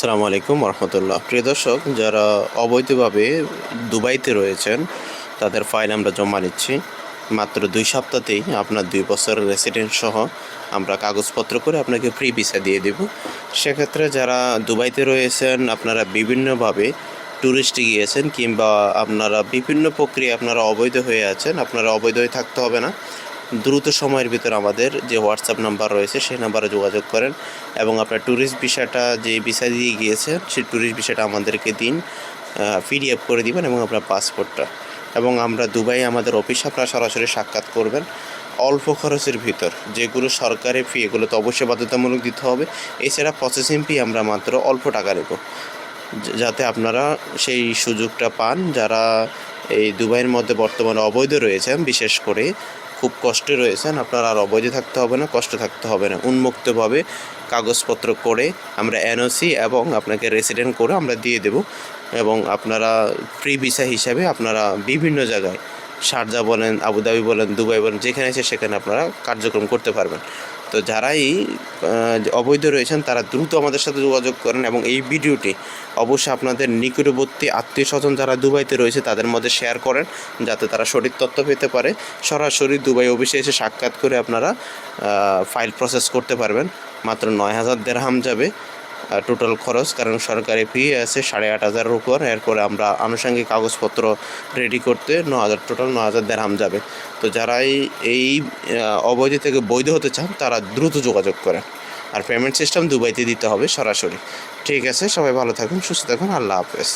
আসসালামু আলাইকুম রহমতুল্লাহ প্রিয় দর্শক, যারা অবৈধভাবে দুবাইতে রয়েছেন, তাদের ফাইল আমরা জমা নিচ্ছি। মাত্র দুই সপ্তাহতেই আপনার দুই বছর রেসিডেন্ট সহ আমরা কাগজপত্র করে আপনাকে ফ্রি ভিসা দিয়ে দেব। সেক্ষেত্রে যারা দুবাইতে রয়েছেন, আপনারা বিভিন্নভাবে ট্যুরিস্টে গিয়েছেন কিংবা আপনারা বিভিন্ন প্রক্রিয়া আপনারা অবৈধ হয়ে আছেন, আপনারা অবৈধ হয়ে থাকতে হবে না। দ্রুত সময়ের ভিতর আমাদের যে হোয়াটসঅ্যাপ নাম্বার রয়েছে, সেই নাম্বারে যোগাযোগ করেন এবং আপনার ট্যুরিস্ট ভিসাটা যে ভিসা দিয়ে গিয়েছে সেই ট্যুরিস্ট ভিসাটা আমাদেরকে দিন পিডিএফ করে দিবেন এবং আপনার পাসপোর্টটা এবং আমরা দুবাই আমাদের অফিসে আপনারা সরাসরি সাক্ষাৎ করবেন অল্প খরচের ভিতর। যেগুলো সরকারি ফি এগুলো তো অবশ্যই বাধ্যতামূলক দিতে হবে। এছাড়া প্রসেসিং ফি আমরা মাত্র অল্প টাকা নেব। যাতে আপনারা সেই সুযোগটা পান, যারা এই দুবাইয়ের মধ্যে বর্তমানে অবৈধ রয়েছেন, বিশেষ করে খুব কষ্টে রয়েছেন। আপনার আর অবৈধ থাকতে হবে না, কষ্ট থাকতে হবে না। উন্মুক্তভাবে কাগজপত্র করে আমরা এনওসি এবং আপনাকে রেসিডেন্ট করে আমরা দিয়ে দেব এবং আপনারা ফ্রি ভিসা হিসাবে আপনারা বিভিন্ন জায়গায় শারজা বলেন, আবুধাবি বলেন, দুবাই বলেন, যেখানে আছে সেখানে আপনারা কার্যক্রম করতে পারবেন। তো যারাই অবৈধ রয়েছেন, তারা দ্রুত আমাদের সাথে যোগাযোগ করেন এবং এই ভিডিওটি অবশ্যই আপনাদের নিকটবর্তী আত্মীয় স্বজন যারা দুবাইতে রয়েছে, তাদের মধ্যে শেয়ার করেন, যাতে তারা সঠিক তথ্য পেতে পারে। সরাসরি দুবাই অফিসে এসে সাক্ষাৎ করে আপনারা ফাইল প্রসেস করতে পারবেন। মাত্র নয় হাজার দেড়হাম যাবে। টোটাল খরচ, কারণ সরকারি ফি আছে সাড়ে আট হাজারের উপর। এরপরে আমরা আনুষঙ্গিক কাগজপত্র রেডি করতে ন হাজার টোটাল ন হাজার দেড়হাম যাবে। তো যারাই এই অবৈধ থেকে বৈধ হতে চান, তারা দ্রুত যোগাযোগ করেন। আর পেমেন্ট সিস্টেম দুবাইতে দিতে হবে সরাসরি। ঠিক আছে, সবাই ভালো থাকুন, সুস্থ থাকুন, আল্লাহ হাফেজ।